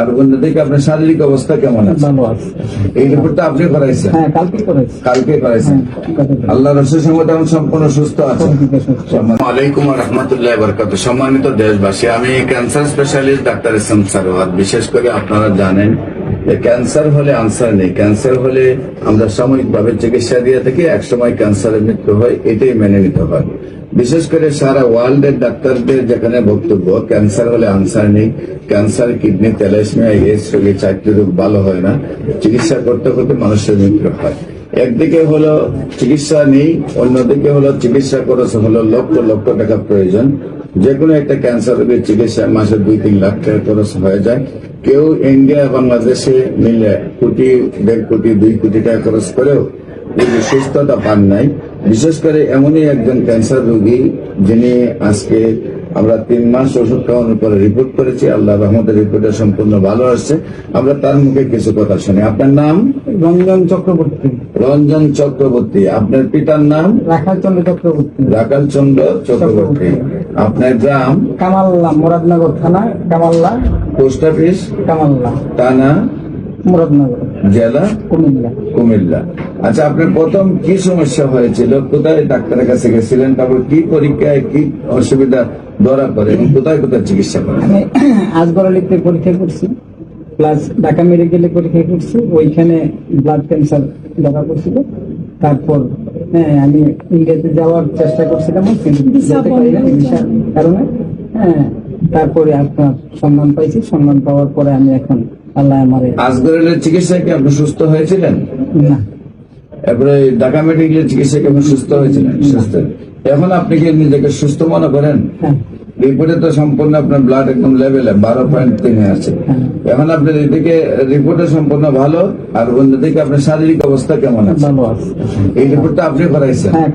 আর অন্যদিকে আপনার শারীরিক অবস্থা কেমন আছে? এই রিপোর্টটা আপনি করাইছেন? হ্যাঁ কালকে করাইছেন? আল্লাহ রসুল সম্পূর্ণ সুস্থ আছে। আলাইকুম রহমতুল্লাহ বরকাত সম্মানিত দেশবাসী আমি cancer specialist doctor Islam Sarwar বিশেষ করে আপনারা জানেন যে ক্যান্সার হলে আনসার নেই। ক্যান্সার হলে আমরা সাময়িকভাবে চিকিৎসা দিয়ে থাকি একসময় ক্যান্সারের মৃত্যু হয় এটাই মেনে নিতে হয়। বিশেষ করে সারা ওয়ার্ল্ডের ডাক্তারদের যেখানে বক্তব্য ক্যান্সার হলে আনসার নেই ক্যান্সার কিডনি তেলাসমিয়া এইডস রোগী চাকরি রোগ ভালো হয় না, চিকিৎসা করতে করতে মানুষের মৃত্যু হয়। একদিকে হলো চিকিৎসা নেই, অন্যদিকে হলো চিকিৎসা খরচ হলো লক্ষ লক্ষ টাকা প্রয়োজন। যে কোনো একটা ক্যান্সার রোগের চিকিৎসা মাসে দুই তিন লাখ টাকা খরচ হয়ে যায়। কেউ ইন্ডিয়া বাংলাদেশে মিলে কোটি, দেড় কোটি, দুই কোটি টাকা খরচ করেও সুস্থতা পান নাই বিশেষ করে এমনই একজন ক্যান্সার রোগী যিনি আজকে আমরা তিন মাস ওষুধ খাওয়ানোর পরে রিপোর্ট করেছি আল্লাহ রহমতের রিপোর্টে সম্পূর্ণ ভালো আসছে। আমরা তার মুখে কিছু কথা শুনি। আপনার নাম? রঞ্জন চক্রবর্তী। রঞ্জন চক্রবর্তী। আপনার পিতার নাম? রাখাল চন্দ্র চক্রবর্তী। রাকাল চন্দ্র চক্রবর্তী। আপনার গ্রাম? কামাল্লা মুরাদনগর থানা কামাল্লা। Post office? কামাল্লা। থানা? মুরাদনগর। জেলা? কুমিল্লা। কুমিল্লা। আচ্ছা আপনার প্রথম কি সমস্যা হয়েছিল? কোথায় ডাক্তারের কাছে গেছিলেন? তারপর কি পরীক্ষায় কি অসুবিধা ধরা পড়ে এবং কোথায় কোথায় চিকিৎসা করেন? আমি আজগরালিতে পরীক্ষা করছি প্লাস ঢাকা মেডিকেলে পরীক্ষা করছি ওইখানে ব্লাড ক্যান্সার ধরা পড়ছিল। তারপর হ্যাঁ আমি ইন্ডিয়াতে যাওয়ার চেষ্টা করছিলাম কিন্তু যেতে পারি ভিসার কারণে। হ্যাঁ তারপরে আপনার সম্মান পাইছি। সম্মান পাওয়ার পরে আমি এখন আল্লাহ আমারে আজগরের চিকিৎসায় কি আপনি সুস্থ হয়েছিলেন? না। এরপরে ঢাকা মেডিকেলের চিকিৎসায় কি আপনি সুস্থ হয়েছিলেন? সুস্থ। এখন আপনি কি নিজেকে সুস্থ মনে করেন? হ্যাঁ। রিপোর্টে তো সম্পূর্ণ আপনার ব্লাড একদম লেভেলে বারো পয়েন্ট তিনে আছে। এখন আপনার এদিকে রিপোর্টে সম্পূর্ণ ভালো আর অন্যদিকে আপনার শারীরিক অবস্থা কেমন আছে? এই রিপোর্টটা আপনি করাইছেন? হ্যাঁ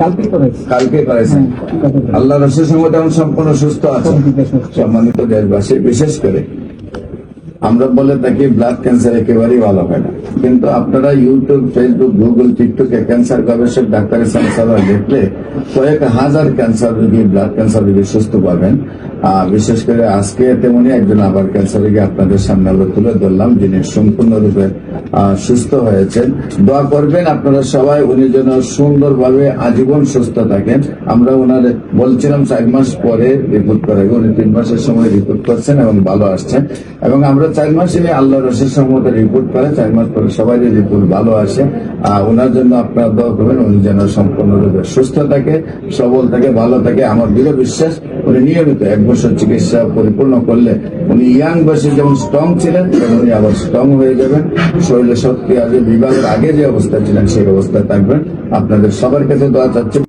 কালকে করাইছেন? হ্যাঁ, আল্লাহ রসুল তেমন সম্পূর্ণ সুস্থ আছে। সম্মানিত দেশবাসী বিশেষ করে আমরা বলে থাকি ব্লাড ক্যান্সার একেবারেই ভালো হয় না। কিন্তু আপনারা ইউটিউব ফেসবুক গুগল টিকটকে ক্যান্সার গবেষক, ডাক্তারের সংস্থা দেখলে কয়েক হাজার ক্যান্সার রোগী ব্লাড ক্যান্সার রোগী সুস্থ পাবেন। বিশেষ করে আজকে তেমনি একজন আবার ক্যান্সার রোগী আপনাদের সামনে আমরা তুলে ধরলাম, যিনি সম্পূর্ণরূপে সুস্থ হয়েছেন। দোয়া করবেন আপনারা সবাই, উনি যেন সুন্দরভাবে আজীবন সুস্থ থাকেন। আমরা ওনার বলছিলাম চার মাস পরে রিপোর্ট করাবো। উনি তিন মাসের সময় রিপোর্ট করছেন এবং ভালো আসছেন। এবং আমরা চার মাস আল্লাহ রসের সম্মত রিপোর্ট করে, চার মাস পরে সবাই রিপোর্ট ভালো আসে। ওনার জন্য আপনারা দোয়া করবেন, উনি যেন সম্পূর্ণরূপে সুস্থ থাকে, সবল থাকে, ভালো থাকে। আমার দৃঢ় বিশ্বাস, উনি নিয়মিত এক বছর চিকিৎসা পরিপূর্ণ করলে উনি ইয়াং বয়সে যেমন স্ট্রং ছিলেন, তেমন উনি আবার স্ট্রং হয়ে যাবেন। শরীরে শক্তি আগে বিভাগের আগে যে অবস্থা ছিলেন, সেই অবস্থায় থাকবেন। আপনাদের সবার কাছে দেওয়া চাচ্ছি।